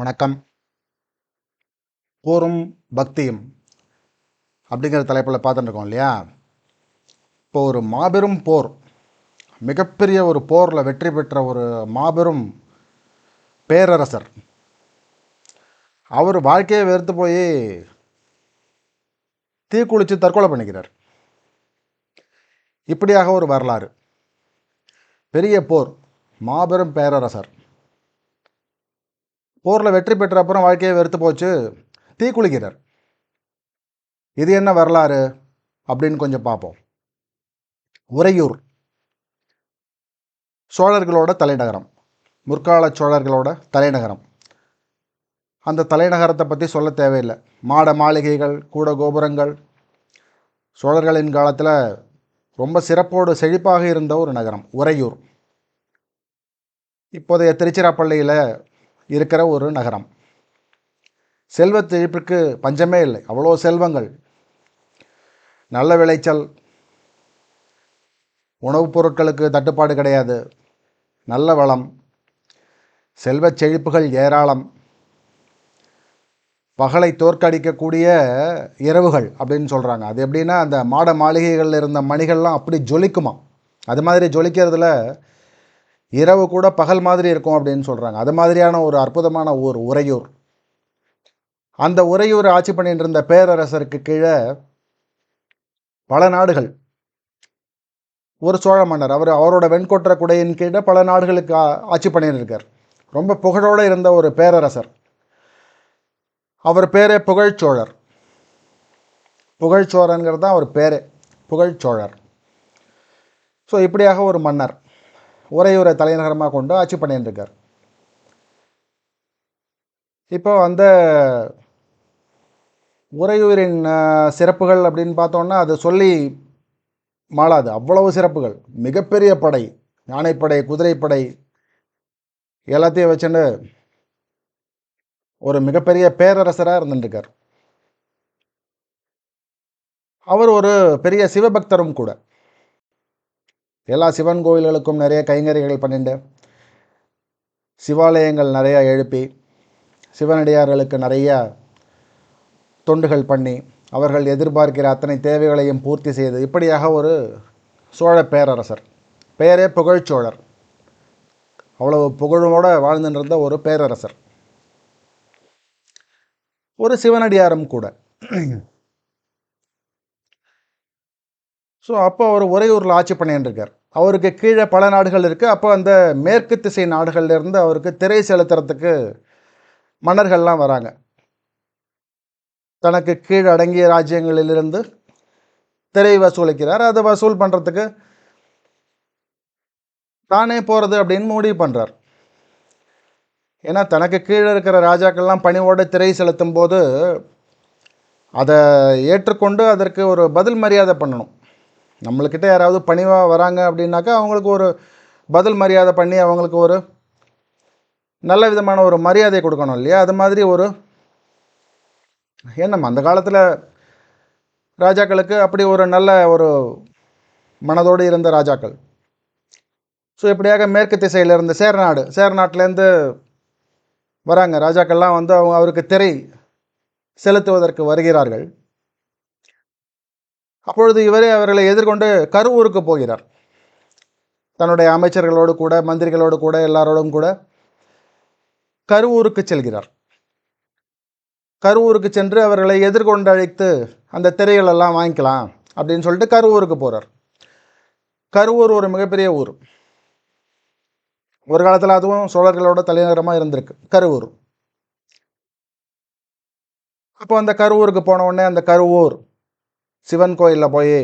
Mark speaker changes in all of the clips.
Speaker 1: வணக்கம். போரும் பக்தியும் அப்படிங்கிற தலைப்பில் பார்த்துட்டுருக்கோம் இல்லையா? இப்போ ஒரு மாபெரும் போர் மிகப்பெரிய ஒரு போரில் வெற்றி பெற்ற ஒரு மாபெரும் பேரரசர் அவர் வாழ்க்கையை வெறுத்து போய் தீக்குளித்து தற்கொலை பண்ணிக்கிறார். இப்படியாக ஒரு வரலாறு. பெரிய போர் மாபெரும் பேரரசர். போரில் வெற்றி பெற்ற அப்புறம் வாழ்க்கையை வெறுத்து போச்சு. தீக்குளிக்கிறார் இது என்ன வரலாறு? அப்படின்னு கொஞ்சம் பார்ப்போம். உறையூர். சோழர்களோட தலைநகரம். முற்கால சோழர்களோட தலைநகரம். அந்த தலைநகரத்தை பற்றி சொல்ல தேவையில்லை. மாட மாளிகைகள் கூட கோபுரங்கள். சோழர்களின் காலத்தில் ரொம்ப சிறப்போடு செழிப்பாக இருந்த ஒரு நகரம் உறையூர். இப்போதைய திருச்சிராப்பள்ளியில் இருக்கிற ஒரு நகரம். செல்வச் பஞ்சமே இல்லை. அவ்வளோ செல்வங்கள். நல்ல விளைச்சல். உணவுப் பொருட்களுக்கு தட்டுப்பாடு கிடையாது. நல்ல வளம். செல்வச் செழிப்புகள் ஏராளம். பகலை தோற்கடிக்கக்கூடிய இரவுகள் அப்படின்னு சொல்கிறாங்க அது எப்படின்னா அந்த மாட மாளிகைகளில் இருந்த மணிகள்லாம் அப்படி ஜொலிக்குமா அது மாதிரி ஜொலிக்கிறதுல இரவு கூட பகல் மாதிரி இருக்கும் அப்படின்னு சொல்கிறாங்க அது மாதிரியான ஒரு அற்புதமான ஊர் உறையூர். அந்த உறையூர் ஆட்சி பண்ணிட்டு இருந்த பேரரசருக்கு கீழே பல நாடுகள். ஒரு சோழ மன்னர் அவர் அவரோட வெண்கொற்ற குடையின் கீழே பல நாடுகளுக்கு ஆட்சி பண்ணியிருக்கார். இருக்கார் ரொம்ப புகழோடு இருந்த ஒரு பேரரசர். அவர் பேரே புகழ்ச்சோழர் புகழ்ச்சோழருங்கிறது தான் அவர் பேரே புகழ்ச்சோழர் ஸோ இப்படியாக ஒரு மன்னர். உறையூரை தலைநகரமாக கொண்டு ஆட்சி பண்ணிட்டுருக்கார் இப்போ அந்த உறையூரின் சிறப்புகள் அப்படின்னு பார்த்தோன்னா அது சொல்லி மாளாது. அவ்வளவு சிறப்புகள். மிகப்பெரிய படை யானைப்படை குதிரைப்படை எல்லாத்தையும் வச்சுட்டு ஒரு மிகப்பெரிய பேரரசராக இருந்துட்டுருக்கார் அவர் ஒரு பெரிய சிவபக்தரும் கூட. எல்லா சிவன் கோயில்களுக்கும் நிறைய கைங்கரிகள் பண்ணிட்டு சிவாலயங்கள் நிறையா எழுப்பி சிவனடியார்களுக்கு நிறைய தொண்டுகள் பண்ணி அவர்கள் எதிர்பார்க்கிற அத்தனை தேவைகளையும் பூர்த்தி செய்து இப்படியாக ஒரு சோழ பேரரசர் பெயரே புகழ்ச்சோழர் அவ்வளவு புகழோடு வாழ்ந்துருந்த ஒரு பேரரசர். ஒரு சிவனடியாரும் கூட. ஸோ அப்போ அவர் ஒரே ஊரில் ஆட்சி பண்ணிட்டு இருக்கார் அவருக்கு கீழே பல நாடுகள் இருக்குது அப்போ அந்த மேற்கு திசை நாடுகள்லேருந்து அவருக்கு திரை செலுத்துறதுக்கு மன்னர்கள்லாம் வராங்க. தனக்கு கீழ் அடங்கிய ராஜ்யங்களிலிருந்து திரை வசூலிக்கிறார். அதை வசூல் பண்ணுறதுக்கு தானே போகிறது அப்படின்னு முடிவு பண்ணுறார் ஏன்னா தனக்கு கீழே இருக்கிற ராஜாக்கள்லாம் பணிவோட திரை செலுத்தும் போது அதை ஏற்றுக்கொண்டு அதற்கு ஒரு பதில் மரியாதை பண்ணணும். நம்மளுக்கிட்ட யாராவது பணிவாக வராங்க அப்படின்னாக்கா அவங்களுக்கு ஒரு பதில் மரியாதை பண்ணி அவங்களுக்கு ஒரு நல்ல விதமான ஒரு மரியாதை கொடுக்கணும் இல்லையா? அது மாதிரி ஒரு எண்ணம் அந்த காலத்தில் ராஜாக்களுக்கு அப்படி ஒரு நல்ல ஒரு மனதோடு இருந்த ராஜாக்கள். ஸோ இப்படியாக மேற்கு திசையில் இருந்த சேரநாடு சேரநாட்டிலேருந்து வராங்க. ராஜாக்கள்லாம் வந்து அவங்க அவருக்கு திரை செலுத்துவதற்கு வருகிறார்கள். அப்பொழுது இவரே அவர்களை எதிர்கொண்டு கருவூருக்கு போகிறார். தன்னுடைய அமைச்சர்களோடு கூட மந்திரிகளோடு கூட எல்லாரோடும் கூட கருவூருக்கு செல்கிறார். கருவூருக்கு சென்று அவர்களை எதிர்கொண்டு அழைத்து அந்த திரைகள் எல்லாம் வாங்கிக்கலாம் அப்படின்னு சொல்லிட்டு கருவூருக்கு போகிறார் கருவூர் ஒரு மிகப்பெரிய ஊர். ஒரு காலத்தில் அதுவும் சோழர்களோட தலைநகரமாக இருந்திருக்கு கருவூர். அப்போ அந்த கருவூருக்கு போன உடனே அந்த கருவூர் சிவன் கோயிலில் போய்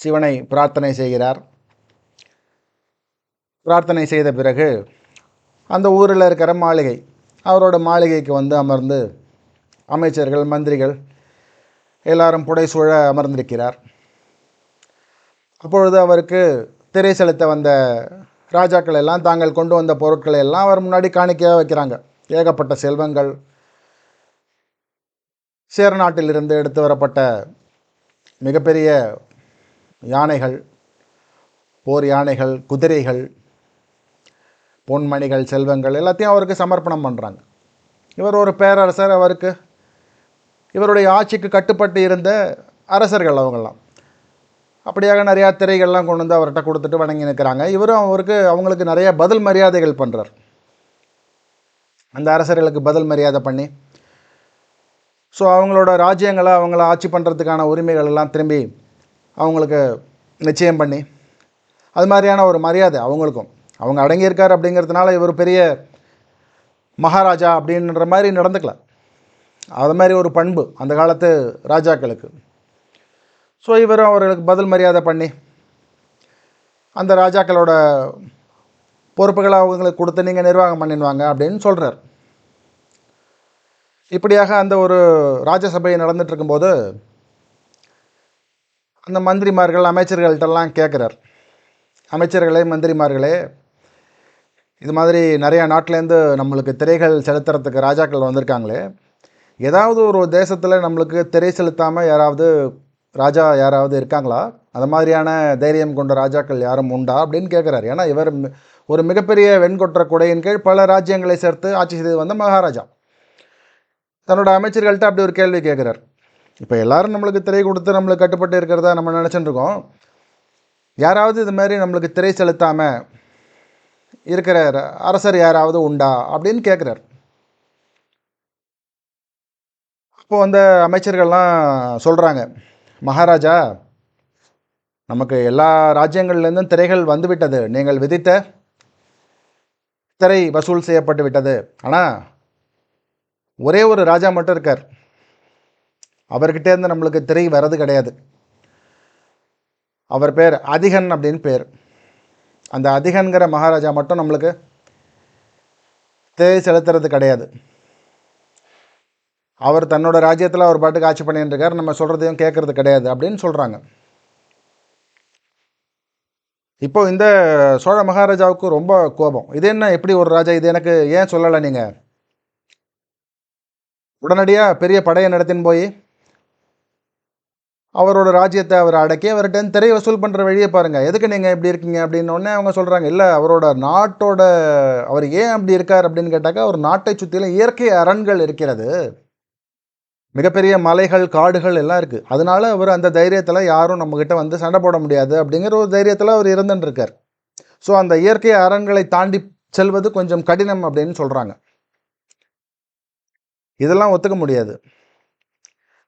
Speaker 1: சிவனை பிரார்த்தனை செய்கிறார். பிரார்த்தனை செய்த பிறகு அந்த ஊரில் இருக்கிற மாளிகை அவரோட மாளிகைக்கு வந்து அமர்ந்து அமைச்சர்கள் மந்திரிகள் எல்லாரும் புடைசூழ அமர்ந்திருக்கிறார். அப்பொழுது அவருக்கு திரை செலுத்த வந்த ராஜாக்கள் எல்லாம் தாங்கள் கொண்டு வந்த பொருட்களை எல்லாம் அவர் முன்னாடி காணிக்கையாக வைக்கிறாங்க. ஏகப்பட்ட செல்வங்கள் சேர நாட்டிலிருந்து எடுத்து வரப்பட்ட மிகப்பெரிய யானைகள் போர் யானைகள் குதிரைகள் பொன்மணிகள் செல்வங்கள் எல்லாத்தையும் அவருக்கு சமர்ப்பணம் பண்ணுறாங்க இவர் ஒரு பேரரசர் அவருக்கு. இவருடைய ஆட்சிக்கு கட்டுப்பட்டு இருந்த அரசர்கள் அவங்கெல்லாம். அப்படியாக நிறையா திரைகள்லாம் கொண்டு வந்து அவர்கிட்ட கொடுத்துட்டு வணங்கி நிற்கிறாங்க. இவரும் அவருக்கு அவங்களுக்கு நிறைய பதில் மரியாதைகள் பண்ணுறார் அந்த அரசர்களுக்கு பதில் மரியாதை பண்ணி ஸோ அவங்களோட ராஜ்யங்களை அவங்கள ஆட்சி பண்ணுறதுக்கான உரிமைகள் எல்லாம் திரும்பி அவங்களுக்கு நிச்சயம் பண்ணி அது மாதிரியான ஒரு மரியாதை அவங்களுக்கும். அவங்க அடங்கியிருக்கார் அப்படிங்கிறதுனால இவர் பெரிய மகாராஜா அப்படின்ற மாதிரி நடந்துக்கல. அது மாதிரி ஒரு பண்பு அந்த காலத்து ராஜாக்களுக்கு. ஸோ இவரும் அவர்களுக்கு பதில் மரியாதை பண்ணி அந்த ராஜாக்களோட பொறுப்புகளை அவங்களுக்கு கொடுத்து நீங்கள் நிர்வாகம் பண்ணிடுவாங்க அப்படின்னு சொல்கிறார் இப்படியாக அந்த ஒரு ராஜ்யசபை நடந்துட்டு இருக்கும்போது அந்த மந்திரிமார்கள் அமைச்சர்கள்ட்டெல்லாம் கேட்குறார். அமைச்சர்களே மந்திரிமார்களே இது மாதிரி நிறையா நாட்டிலேருந்து நம்மளுக்கு திரைகள் செலுத்துறதுக்கு ராஜாக்கள் வந்திருக்காங்களே. ஏதாவது ஒரு தேசத்தில் நம்மளுக்கு திரை செலுத்தாமல் யாராவது ராஜா யாராவது இருக்காங்களா? அது மாதிரியான தைரியம் கொண்ட ராஜாக்கள் யாரும் உண்டா அப்படின்னு கேட்குறாரு. ஏன்னா இவர் ஒரு மிகப்பெரிய வெண்கொற்ற குடையின் கீழ் பல ராஜ்யங்களை சேர்த்து ஆட்சி செய்து வந்த மகாராஜா. தன்னோட அமைச்சர்கள்ட்ட அப்படி ஒரு கேள்வி கேட்குறார் இப்போ எல்லாரும் நம்மளுக்கு திரை கொடுத்து நம்மளுக்கு கட்டுப்பட்டு இருக்கிறதா நம்ம நினச்சிட்டு இருக்கோம். யாராவது இது மாதிரி நம்மளுக்கு திரை செலுத்தாமல் இருக்கிற அரசர் யாராவது உண்டா அப்படின்னு கேட்குறார் அப்போது அந்த அமைச்சர்கள்லாம் சொல்கிறாங்க மகாராஜா நமக்கு எல்லா ராஜ்யங்கள்லேருந்தும் திரைகள் வந்துவிட்டது. நீங்கள் விதித்த திரை வசூல் செய்யப்பட்டு விட்டது. ஆனால் ஒரே ஒரு ராஜா மட்டும் இருக்கார். அவர்கிட்ட இருந்து நம்மளுக்கு திரை வர்றது கிடையாது. அவர் பேர் அதிகன் அப்படின்னு பேர். அந்த அதிகன்கிற மகாராஜா மட்டும் நம்மளுக்கு திரை செலுத்துறது கிடையாது. அவர் தன்னோட ராஜ்யத்தில் அவர் பாட்டுக்கு ஆட்சி பண்ணிட்டு இருக்கார். நம்ம சொல்கிறதையும் கேட்குறது கிடையாது அப்படின்னு சொல்கிறாங்க இப்போ இந்த சோழ மகாராஜாவுக்கு ரொம்ப கோபம். இது என்ன எப்படி ஒரு ராஜா? இது எனக்கு ஏன் சொல்லலை நீங்கள் உடனடியாக பெரிய படையை நடத்தின்னு போய் அவரோட ராஜ்யத்தை அவர் அடக்கி அவர்கிட்ட திரை வசூல் பண்ணுற வழியை பாருங்கள் எதுக்கு நீங்கள் இப்படி இருக்கீங்க? அப்படின்னு அவங்க சொல்கிறாங்க இல்லை அவரோட நாட்டோட அவர் ஏன் அப்படி இருக்கார்? அப்படின்னு கேட்டாக்கா அவர் நாட்டை சுற்றிலும் இயற்கை அரண்கள் இருக்கிறது. மிகப்பெரிய மலைகள் காடுகள் எல்லாம் இருக்குது அதனால அவர் அந்த தைரியத்தில் யாரும் நம்மக்கிட்ட வந்து சண்டை போட முடியாது. அப்படிங்கிற ஒரு தைரியத்தில் அவர் இருந்துட்டு இருக்கார். ஸோ அந்த இயற்கை அரண்களை தாண்டி செல்வது கொஞ்சம் கடினம் அப்படின்னு சொல்கிறாங்க இதெல்லாம் ஒத்துக்க முடியாது.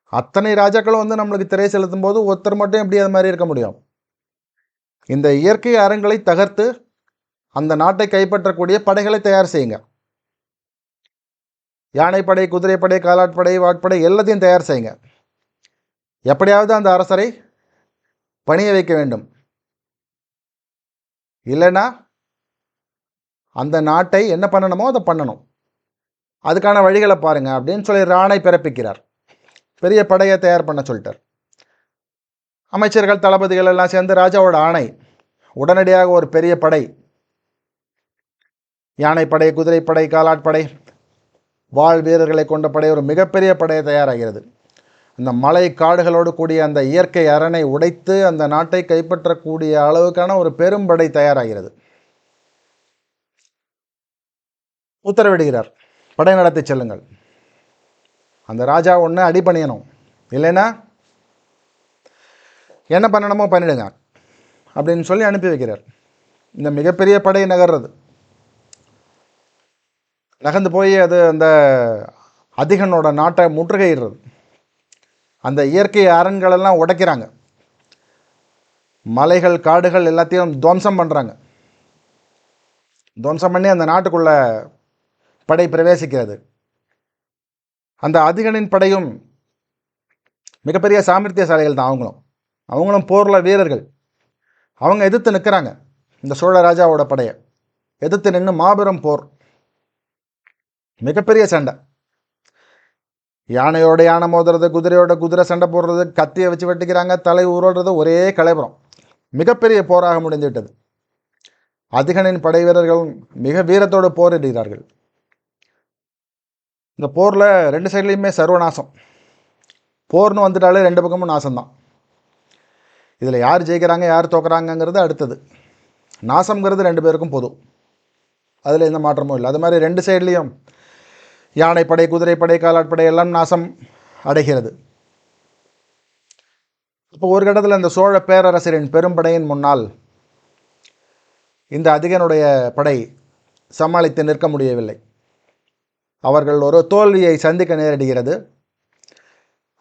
Speaker 1: அத்தனை ராஜாக்களும் வந்து நம்மளுக்கு திரை செலுத்தும் போது ஒருத்தர் மட்டும் எப்படி அது மாதிரி இருக்க முடியும்? இந்த இயற்கை அறங்களை தகர்த்து அந்த நாட்டை கைப்பற்றக்கூடிய படைகளை தயார் செய்யுங்க. யானைப்படை குதிரைப்படை காலாட்படை வாட்படை எல்லாத்தையும் தயார் செய்யுங்க. எப்படியாவது அந்த அரசரை பணிய வைக்க வேண்டும். இல்லைன்னா அந்த நாட்டை என்ன பண்ணணுமோ அதை பண்ணணும். அதுக்கான வழிகளை பாருங்கள் அப்படின்னு சொல்லி ராணை பிறப்பிக்கிறார். பெரிய படையை தயார் பண்ண சொல்லிட்டார். அமைச்சர்கள் தளபதிகள் எல்லாம் சேர்ந்து ராஜாவோட ஆணை உடனடியாக ஒரு பெரிய படை யானைப்படை குதிரைப்படை காலாட்படை வாழ் வீரர்களை கொண்ட படை ஒரு மிகப்பெரிய படையை தயாராகிறது. அந்த மலை காடுகளோடு கூடிய அந்த இயற்கை அரணை உடைத்து அந்த நாட்டை கைப்பற்றக்கூடிய அளவுக்கான ஒரு பெரும்படை தயாராகிறது. உத்தரவிடுகிறார். படை நடத்தி செல்லுங்கள். அந்த ராஜா ஒன்று அடிபணியணும் இல்லைன்னா என்ன பண்ணணுமோ பண்ணிடுங்க அப்படின்னு சொல்லி அனுப்பி வைக்கிறார். இந்த மிகப்பெரிய படை நகர்றது. நகர்ந்து போய் அது அந்த அதிகனோட நாட்டை முற்றுகையிடுறது. அந்த இயற்கை அரண்களெல்லாம் உடைக்கிறாங்க. மலைகள் காடுகள் எல்லாத்தையும் துவம்சம் பண்ணுறாங்க துவம்சம் பண்ணி அந்த நாட்டுக்குள்ளே படை பிரவேசிக்கிறது. அந்த அதிகனின் படையும் மிகப்பெரிய சாமர்த்தியசாலிகள் தான் அவங்களும். அவங்களும் போரில் வீரர்கள். அவங்க எதிர்த்து நிற்கிறாங்க. இந்த சோழ ராஜாவோட படையை. எதிர்த்து நின்று மாபெரும் போர். மிகப்பெரிய சண்டை. யானையோட யானை மோதுறது குதிரையோட குதிரை சண்டை போடுறது கத்தியை வச்சு வெட்டிக்கிறாங்க தலை உருள்றது ஒரே கலைபுரம். மிகப்பெரிய போராக முடிந்துவிட்டது அதிகனின் படை வீரர்கள் மிக வீரத்தோடு போரிடுகிறார்கள். இந்த போரில் ரெண்டு சைட்லேயுமே சர்வநாசம். போர்னு வந்துட்டாலே ரெண்டு பக்கமும் நாசம்தான். இதில் யார் ஜெயிக்கிறாங்க யார் தோக்குறாங்கங்கிறது அடுத்தது. நாசம்ங்கிறது ரெண்டு பேருக்கும் பொது. அதில் எந்த மாற்றமும் இல்லை. அது மாதிரி ரெண்டு சைட்லேயும் யானைப்படை குதிரைப்படை காலாட்படை எல்லாம் நாசம் அடைகிறது. இப்போ ஒரு கட்டத்தில் இந்த சோழ பேரரசரின் பெரும்படையின் முன்னால் இந்த அதிகனுடைய படை சமாளித்து நிற்க முடியவில்லை. அவர்கள் ஒரு தோல்வியை சந்திக்க நேரிடுகிறது.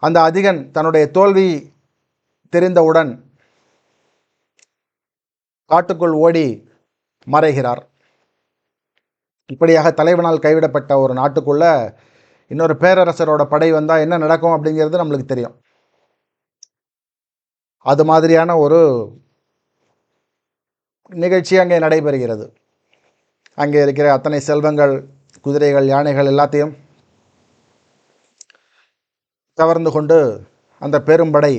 Speaker 1: அந்த அதிகன் தன்னுடைய தோல்வி தெரிந்தவுடன் காட்டுக்குள் ஓடி மறைகிறார். இப்படியாக தலைவனால் கைவிடப்பட்ட ஒரு நாட்டுக்குள்ள இன்னொரு பேரரசரோட படை வந்தால் என்ன நடக்கும் அப்படிங்கிறது நம்மளுக்கு தெரியும். அது மாதிரியான ஒரு நிகழ்ச்சி அங்கே நடைபெறுகிறது. அங்கே இருக்கிற அத்தனை செல்வங்கள் குதிரைகள் யானைகள் எல்லாத்தையும் கவர்ந்து கொண்டு அந்த பெரும்படை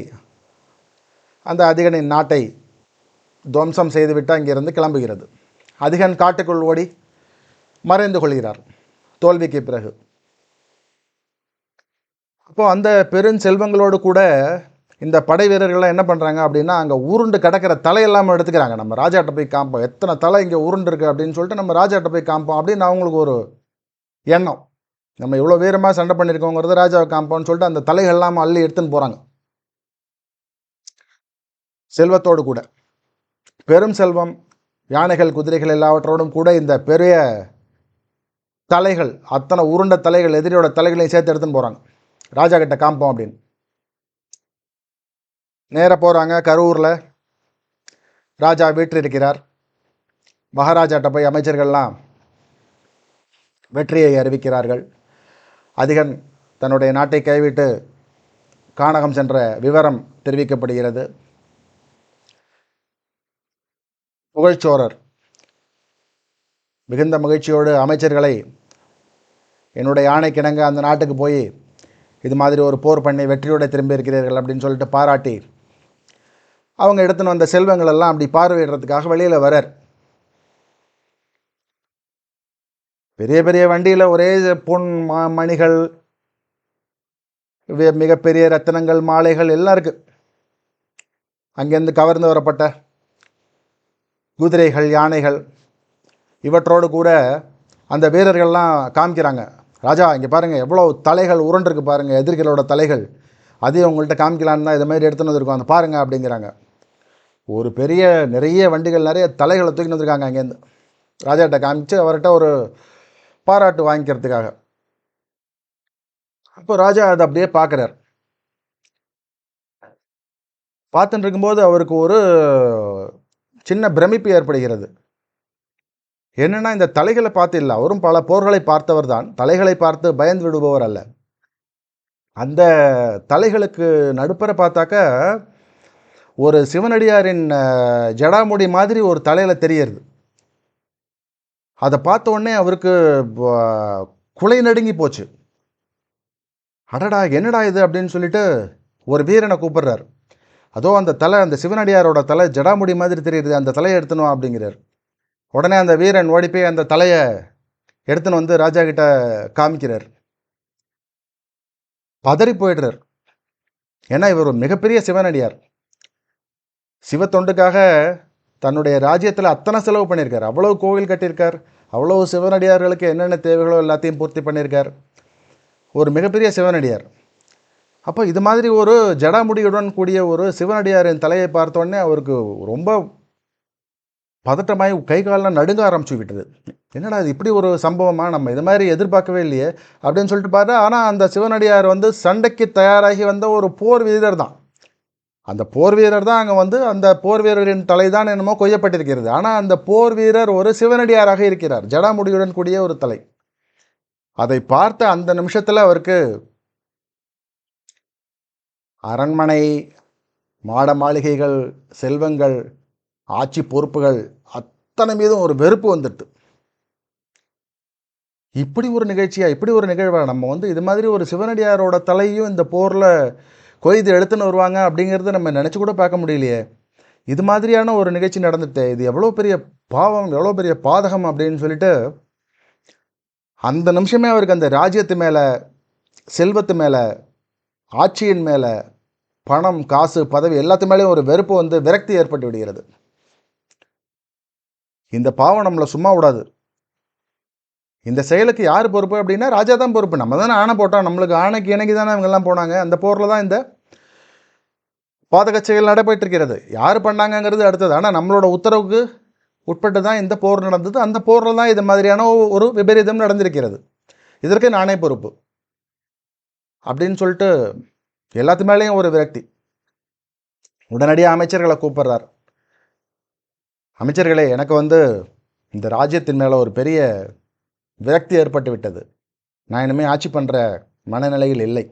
Speaker 1: அந்த அதிகனின் நாட்டை துவம்சம் செய்துவிட்டு அங்கிருந்து கிளம்புகிறது. அதிகன் காட்டுக்குள் ஓடி மறைந்து கொள்கிறார். தோல்விக்கு பிறகு. அப்போ அந்த பெருஞ்செல்வங்களோடு கூட இந்த படை வீரர்கள்லாம் என்ன பண்ணுறாங்க அப்படின்னா அங்கே உருண்டு கிடக்கிற தலையெல்லாம் எடுத்துக்கிறாங்க. நம்ம ராஜாட்ட போய் காம்போம் எத்தனை தலை இங்கே உருண்டு இருக்குது அப்படின்னு சொல்லிட்டு நம்ம ராஜாட்ட போய் காம்போம் அப்படின்னு அவங்களுக்கு ஒரு எண்ணம். நம்ம இவ்வளோ வீரமாக சண்டை பண்ணியிருக்கோங்கிறது ராஜாவை காம்போன்னு சொல்லிட்டு அந்த தலைகள் இல்லாமல் அள்ளி எடுத்துன்னு போகிறாங்க செல்வத்தோடு கூட. பெரும் செல்வம் யானைகள் குதிரைகள் எல்லாவற்றோடும் கூட இந்த பெரிய தலைகள் அத்தனை உருண்ட தலைகள் எதிரியோட தலைகளையும் சேர்த்து எடுத்துன்னு போகிறாங்க ராஜா கிட்ட காம்போம் அப்படின்னு. நேராக போகிறாங்க கரூரில். ராஜா வீற்றிருக்கிறார். மகாராஜாட்ட போய் அமைச்சர்கள்லாம் வெற்றியை அறிவிக்கிறார்கள். அதிகன் தன்னுடைய நாட்டை கைவிட்டு கானகம் சென்ற விவரம் தெரிவிக்கப்படுகிறது. புகழ்ச்சோரர். மிகுந்த மகிழ்ச்சியோடு அமைச்சர்களை என்னுடைய ஆணைக்கிணங்க அந்த நாட்டுக்கு போய் இது மாதிரி ஒரு போர் பண்ணி வெற்றியோடு திரும்பி இருக்கிறீர்கள் அப்படின்னு சொல்லிட்டு பாராட்டி அவங்க எடுத்துன்னு வந்த செல்வங்கள் எல்லாம் அப்படி பார்வையிடுறதுக்காக வெளியில் வரார் பெரிய பெரிய வண்டியில் ஒரே பொன் மா மணிகள் மிகப்பெரிய ரத்தினங்கள் மாலைகள் எல்லாம் இருக்கு. அங்கேருந்து கவர்ந்து வரப்பட்ட குதிரைகள் யானைகள் இவற்றோடு கூட அந்த வீரர்கள்லாம் காமிக்கிறாங்க. ராஜா இங்கே பாருங்கள் எவ்வளோ தலைகள் உருண்டிருக்கு பாருங்கள் எதிரிகளோட தலைகள். அதையும் உங்கள்கிட்ட காமிக்கலான்னு தான் இது மாதிரி எடுத்துன்னு வந்திருக்கோம். அந்த பாருங்க அப்படிங்கிறாங்க. ஒரு பெரிய நிறைய வண்டிகள் நிறைய தலைகளை தூக்கின்னு வந்திருக்காங்க அங்கேருந்து. ராஜாட்ட காமிச்சு அவர்கிட்ட ஒரு பாராட்டு வாங்கிக்கிறதுக்காக. அப்போ ராஜா அதை அப்படியே பார்க்குறார். பார்த்துட்டு இருக்கும்போது அவருக்கு ஒரு சின்ன பிரமிப்பு ஏற்படுகிறது. என்னென்னா இந்த தலைகளை பார்த்து இல்லை அவரும் பல போர்களை பார்த்தவர் தான். தலைகளை பார்த்து பயந்து விடுபவர் அல்ல. அந்த தலைகளுக்கு நடுப்பரை பார்த்தாக்க ஒரு சிவனடியாரின் ஜடாமுடி மாதிரி ஒரு தலையில் தெரியறது அதை பார்த்த உடனே அவருக்கு குலை நடுங்கி போச்சு. அடடா என்னடா இது அப்படின்னு சொல்லிட்டு ஒரு வீரனை கூப்பிடுறார். அதோ அந்த தலை அந்த சிவனடியாரோட தலை ஜடாமுடி மாதிரி தெரியுது அந்த தலையை எடுத்துணும் அப்படிங்கிறார். உடனே அந்த வீரன் ஓடி போய் அந்த தலையை எடுத்துன்னு வந்து ராஜா கிட்ட காமிக்கிறார். பதறி போயிடுறார். ஏன்னா இவர் ஒரு மிகப்பெரிய சிவனடியார். சிவத்தொண்டுக்காக தன்னுடைய ராஜ்யத்தில் அத்தனை செலவு பண்ணியிருக்கார். அவ்வளோ கோவில் கட்டியிருக்கார். அவ்வளோ சிவனடியார்களுக்கு என்னென்ன தேவைகளோ எல்லாத்தையும் பூர்த்தி பண்ணியிருக்கார். ஒரு மிகப்பெரிய சிவனடியார். அப்போ இது மாதிரி ஒரு ஜடாமுடியுடன் கூடிய ஒரு சிவனடியாரின் தலையை பார்த்தோடனே அவருக்கு ரொம்ப பதட்டமாய் கை காலெலாம் நடுங்க ஆரம்பிச்சு விட்டது என்னடா இது இப்படி ஒரு சம்பவமா? நம்ம இது மாதிரி எதிர்பார்க்கவே இல்லையே அப்படின்னு சொல்லிட்டு பார்த்தா ஆனால் அந்த சிவனடியார் வந்து சண்டைக்கு தயாராகி வந்த ஒரு போர் வீரர் தான். அந்த போர் வீரர் தான் அங்கே வந்து அந்த போர் வீரரின் தலைதான் என்னமோ கொய்யப்பட்டிருக்கிறது. ஆனால் அந்த போர் வீரர் ஒரு சிவனடியாராக இருக்கிறார். ஜடாமுடியுடன் கூடிய ஒரு தலை. அதை பார்த்த அந்த நிமிஷத்தில் அவருக்கு அரண்மனை மாட மாளிகைகள் செல்வங்கள் ஆட்சி பொறுப்புகள் அத்தனை மீதும் ஒரு வெறுப்பு வந்துட்டு இப்படி ஒரு நிகழ்ச்சியா இப்படி ஒரு நிகழ்வா? நம்ம வந்து இது மாதிரி ஒரு சிவனடியாரோட தலையும் இந்த போரில் கொய்து எடுத்துன்னு வருவாங்க அப்படிங்கிறத நம்ம நினச்சி கூட பார்க்க முடியலையே. இது மாதிரியான ஒரு நிகழ்ச்சி நடந்துட்டு இது எவ்வளோ பெரிய பாவம் எவ்வளோ பெரிய பாதகம் அப்படின்னு சொல்லிட்டு அந்த நிமிஷமே அவருக்கு அந்த ராஜ்யத்து மேலே செல்வத்து மேலே ஆட்சியின் மேலே பணம் காசு பதவி எல்லாத்து மேலேயும் ஒரு வெறுப்பு வந்து விரக்தி ஏற்பட்டு விடுகிறது. இந்த பாவம் நம்மளை சும்மா விடாது. இந்த செயலுக்கு யார் பொறுப்பு அப்படின்னா ராஜா தான் பொறுப்பு. நம்ம தானே ஆணை போட்டோம். நம்மளுக்கு ஆணைக்கு இணைக்கு தானே இவங்கெல்லாம் போனாங்க. அந்த போரில் தான் இந்த பாதக செயல் நடைபெற்று இருக்கிறது. யார் பண்ணாங்கங்கிறது அடுத்தது. ஆனால் நம்மளோட உத்தரவுக்கு உட்பட்டு தான் இந்த போர் நடந்தது. அந்த போரில் தான் இது மாதிரியான ஒரு விபரீதம் நடந்திருக்கிறது. இதற்கு நானே பொறுப்பு. அப்படின்னு சொல்லிட்டு எல்லாத்து மேலேயும் ஒரு விரக்தி. உடனடியாக அமைச்சர்களை கூப்பிட்றார். அமைச்சர்களே எனக்கு வந்து இந்த ராஜ்யத்தின் மேலே ஒரு பெரிய விரக்தி ஏற்பட்டு விட்டது. நான் இனிமேல் ஆட்சி பண்ணுற மனநிலையில் இல்லை.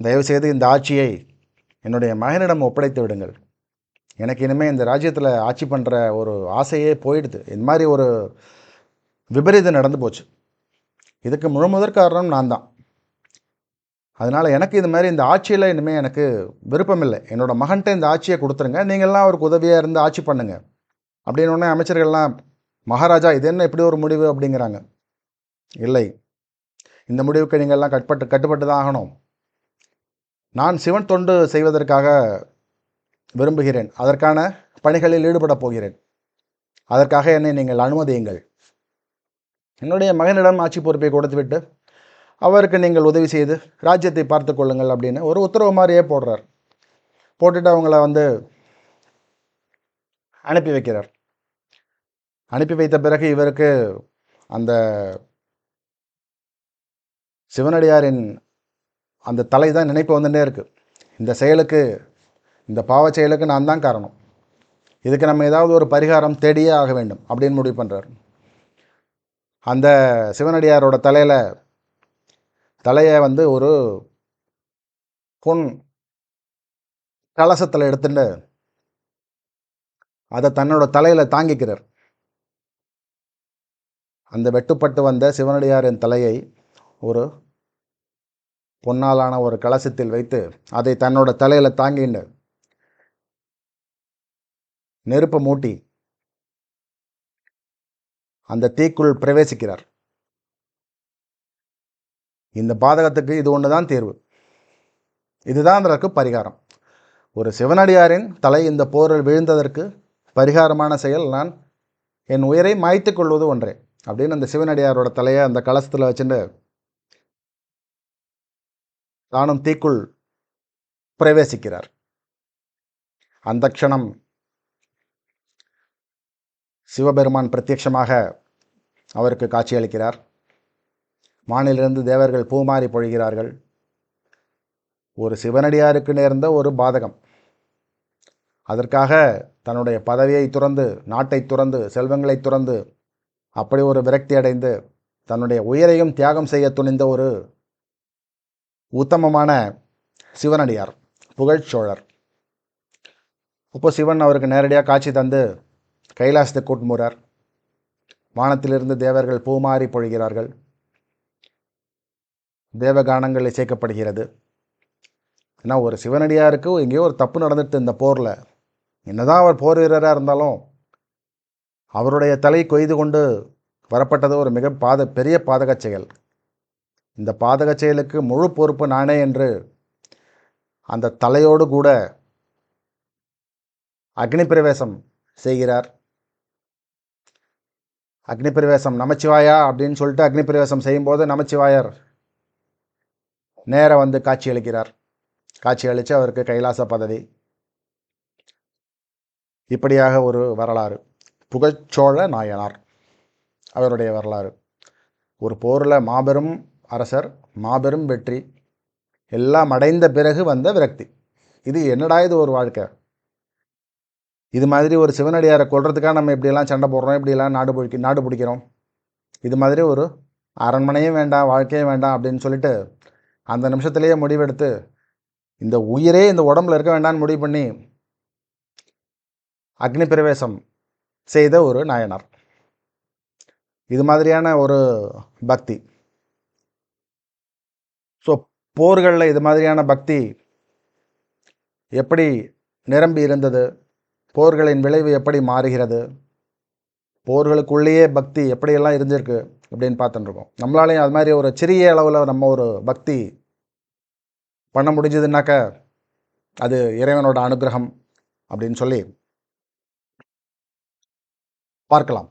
Speaker 1: தயவுசெய்து இந்த ஆட்சியை என்னுடைய மகனிடம் ஒப்படைத்து விடுங்கள். எனக்கு இனிமேல் இந்த ராஜ்யத்தில் ஆட்சி பண்ணுற ஒரு ஆசையே போயிடுது. இந்த மாதிரி ஒரு விபரீதம் நடந்து போச்சு. இதுக்கு முழு முதற் காரணம் நான் தான். அதனால் எனக்கு இது மாதிரி இந்த ஆட்சியில் இனிமேல் எனக்கு விருப்பம் இல்லை. மகன்கிட்ட இந்த ஆட்சியை கொடுத்துருங்க. நீங்கள்லாம் அவருக்கு உதவியாக இருந்து ஆட்சி பண்ணுங்கள் அப்படின்னு உடனே அமைச்சர்கள்லாம் மகாராஜா இது என்ன இப்படி ஒரு முடிவு அப்படிங்கிறாங்க. இல்லை. இந்த முடிவுக்கு நீங்கள்லாம் கட்பட்டு கட்டுப்பட்டு தான் ஆகணும். நான் சிவன் தொண்டு செய்வதற்காக விரும்புகிறேன். அதற்கான பணிகளில் ஈடுபடப் போகிறேன். அதற்காக என்னை நீங்கள் அனுமதியுங்கள். என்னுடைய மகனிடம் ஆட்சி பொறுப்பை கொடுத்துவிட்டு அவருக்கு நீங்கள் உதவி செய்து ராஜ்யத்தை பார்த்து கொள்ளுங்கள் அப்படின்னு ஒரு உத்தரவு மாதிரியே போடுறார். போட்டுட்டு அவங்கள வந்து அனுப்பி வைக்கிறார். அனுப்பி வைத்த பிறகு இவருக்கு அந்த சிவனடியாரின் அந்த தலை தான் நினைப்பு வந்துட்டே இருக்கு. இந்த செயலுக்கு இந்த பாவச் செயலுக்கு நான் தான் காரணம். இதுக்கு நம்ம ஏதாவது ஒரு பரிகாரம் தேடியே ஆக வேண்டும் அப்படின்னு முடிவு பண்ணுறார் அந்த சிவனடியாரோட தலையில் தலையை வந்து ஒரு பொன் கலசத்தில் எடுத்துட்டு அதை தன்னோட தலையில் தாங்கிக்கிறார். அந்த வெட்டுப்பட்டு வந்த சிவனடியாரின் தலையை ஒரு பொன்னாலான ஒரு கலசத்தில் வைத்து அதை தன்னோட தலையில் தாங்கிண்டு நெருப்பை மூட்டி அந்த தீக்குள் பிரவேசிக்கிறார். இந்த பாதகத்துக்கு இது ஒன்று தான் தீர்வு. இதுதான் அதற்கு பரிகாரம். ஒரு சிவனடியாரின் தலை இந்த போரில் விழுந்ததற்கு பரிகாரமான செயல் நான் என் உயிரை மாய்த்து கொள்வது ஒன்றே. அப்படின்னு அந்த சிவனடியாரோட தலையை அந்த கலசத்தில் வச்சுட்டு தானும் தீக்குள் பிரவேசிக்கிறார். அந்த க்ஷணம் சிவபெருமான் பிரத்யட்சமாக அவருக்கு காட்சியளிக்கிறார். வானிலிருந்து தேவர்கள் பூமாறி பொழிகிறார்கள். ஒரு சிவனடியாருக்கு நேர்ந்த ஒரு பாதகம். அதற்காக தன்னுடைய பதவியை துறந்து நாட்டை துறந்து செல்வங்களை துறந்து அப்படி ஒரு விரக்தி அடைந்து தன்னுடைய உயிரையும் தியாகம் செய்ய துணிந்த ஒரு உத்தமமான சிவனடியார் புகழ்ச்சோழர் அப்போ சிவன் அவருக்கு நேரடியாக காட்சி தந்து கைலாசத்தை கூட்டு போகிறார் வானத்திலிருந்து தேவர்கள் பூமாறி பொழிகிறார்கள். தேவகானங்கள் இசைக்கப்படுகிறது ஏன்னா ஒரு சிவனடியாருக்கு எங்கேயோ ஒரு தப்பு நடந்துட்டு இந்த போரில் என்னதான் அவர் போர் வீரராக இருந்தாலும் அவருடைய தலை கொய்து கொண்டு வரப்பட்டது ஒரு மிக பாத பெரிய பாதக செயல் இந்த பாதக செயலுக்கு முழு பொறுப்பு நானே என்று அந்த தலையோடு கூட அக்னி பிரவேசம் செய்கிறார். அக்னி பிரவேசம் நமச்சிவாயா அப்படின்னு சொல்லிட்டு அக்னி பிரவேசம் செய்யும்போது நமச்சிவாயர் நேராக வந்து காட்சி அளிக்கிறார். காட்சி அளித்து அவருக்கு கைலாச பதவி. இப்படியாக ஒரு வரலாறு. புகழ்ச்சோழ நாயனார். அவருடைய வரலாறு. ஒரு போரில் மாபெரும் அரசர் மாபெரும் வெற்றி எல்லாம் அடைந்த பிறகு வந்த விரக்தி. இது என்னடா இது ஒரு வாழ்க்கை? இது மாதிரி ஒரு சிவனடியாரை கொள்றதுக்காக நம்ம இப்படியெல்லாம் சண்டை போடுறோம் இப்படியெல்லாம் நாடு பிடிக்க நாடு பிடிக்கிறோம். இது மாதிரி ஒரு அரண்மனையும் வேண்டாம் வாழ்க்கையும் வேண்டாம் அப்படின்னு சொல்லிட்டு அந்த நிமிஷத்துலேயே முடிவெடுத்து இந்த உயிரே இந்த உடம்புல இருக்க வேண்டாம்னு முடிவு பண்ணி அக்னி பிரவேசம் செய்த ஒரு நாயனார். இது மாதிரியான ஒரு பக்தி. ஸோ போர்களில் இது மாதிரியான பக்தி எப்படி நிரம்பி இருந்தது? போர்களின் விளைவு எப்படி மாறுகிறது? போர்களுக்குள்ளேயே பக்தி எப்படியெல்லாம் இருந்திருக்கு? அப்படின்னு பார்த்துட்டுருக்கோம் நம்மளாலையும் அது மாதிரி ஒரு சிறிய அளவில் நம்ம ஒரு பக்தி பண்ண முடிஞ்சதுனாக்க அது இறைவனோட அனுகிரகம் அப்படின்னு சொல்லி பார்க்கலாம்.